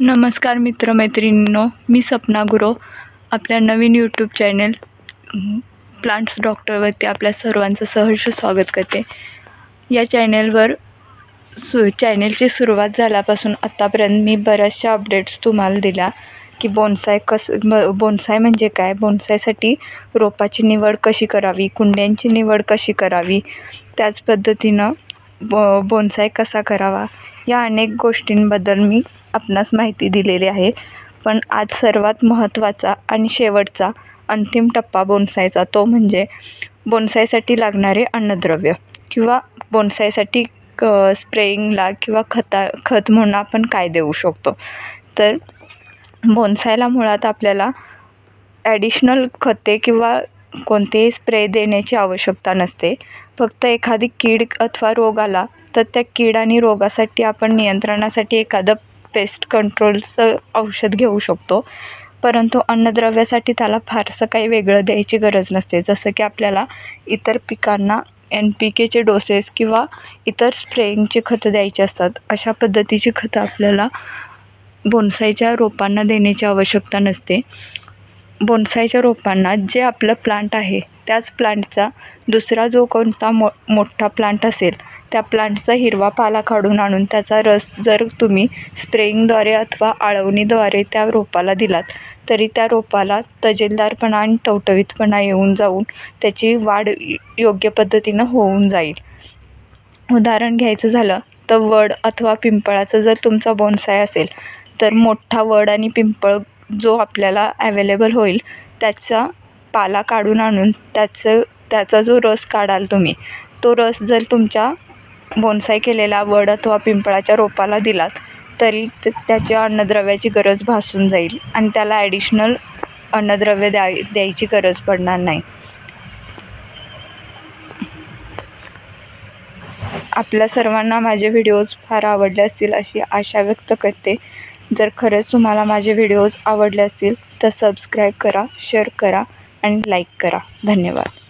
नमस्कार मित्रमैत्रिणींनो मी सपना गुरो आपल्या नवीन यूट्यूब चॅनल प्लांट्स डॉक्टरवरती आपल्या सर्वांचं सहर्ष स्वागत करते. या चॅनेलवर सु चॅनेलची सुरुवात झाल्यापासून आत्तापर्यंत मी बऱ्याचशा अपडेट्स तुम्हाला दिल्या की बोनसाय कसं ब बोनसाय म्हणजे काय? बोनसायसाठी रोपाची निवड कशी करावी? कुंड्यांची निवड कशी करावी? त्याच पद्धतीनं बो बोनसाय कसा करावा? या अनेक गोष्टींबद्दल मी आपणास माहिती दिलेली आहे. पण आज सर्वात महत्त्वाचा आणि शेवटचा अंतिम टप्पा बोनसायचा तो म्हणजे बोनसायसाठी लागणारे अन्नद्रव्य किंवा बोनसायसाठी क स्प्रेईंगला किंवा खता खत म्हणून आपण काय देऊ शकतो? तर बोनसायला मुळात आपल्याला ॲडिशनल खते किंवा कोणतेही स्प्रे देण्याची आवश्यकता नसते. फक्त एखादी कीड अथवा रोग आला तर त्या कीड आणि रोगासाठी आपण नियंत्रणासाठी एखादं पेस्ट कंट्रोलचं औषध घेऊ शकतो. परंतु अन्नद्रव्यासाठी त्याला फारसं काही वेगळं द्यायची गरज नसते. जसं की आपल्याला इतर पिकांना एन पी केचे डोसेस किंवा इतर स्प्रेइंगचे खतं द्यायचे असतात. अशा पद्धतीची खतं आपल्याला बोनसाईच्या रोपांना देण्याची आवश्यकता नसते. बोन्सायच्या रोपांना जे आपलं प्लांट आहे त्याच प्लांटचा दुसरा जो कोणता मो मोठा प्लांट असेल त्या प्लांटचा हिरवा पाला काढून आणून त्याचा रस जर तुम्ही स्प्रेईंगद्वारे अथवा आळवणीद्वारे त्या रोपाला दिलात तरी त्या रोपाला तजेलदारपणा आणि टवटवीतपणा येऊन जाऊन त्याची वाढ योग्य पद्धतीनं होऊन जाईल. उदाहरण घ्यायचं झालं तर वड अथवा पिंपळाचं जर तुमचा बोनसाय असेल तर मोठा वड आणि पिंपळ जो आपल्याला ॲवेलेबल होईल त्याचा पाला काढून आणून त्याचं त्याचा जो रस काढाल तुम्ही तो रस जर तुमच्या बोनसाय केलेला वड अथवा पिंपळाच्या रोपाला दिलात तरी त्याच्या अन्नद्रव्याची गरज भासून जाईल आणि त्याला ॲडिशनल अन्नद्रव्य द्या द्यायची गरज पडणार नाही. आपल्या सर्वांना माझे व्हिडिओज फार आवडले असतील अशी आशा व्यक्त करते. जर खरंच तुम्हाला माझे व्हिडिओज आवडले असतील तर सबस्क्राईब करा शेअर करा आणि लाईक करा. धन्यवाद.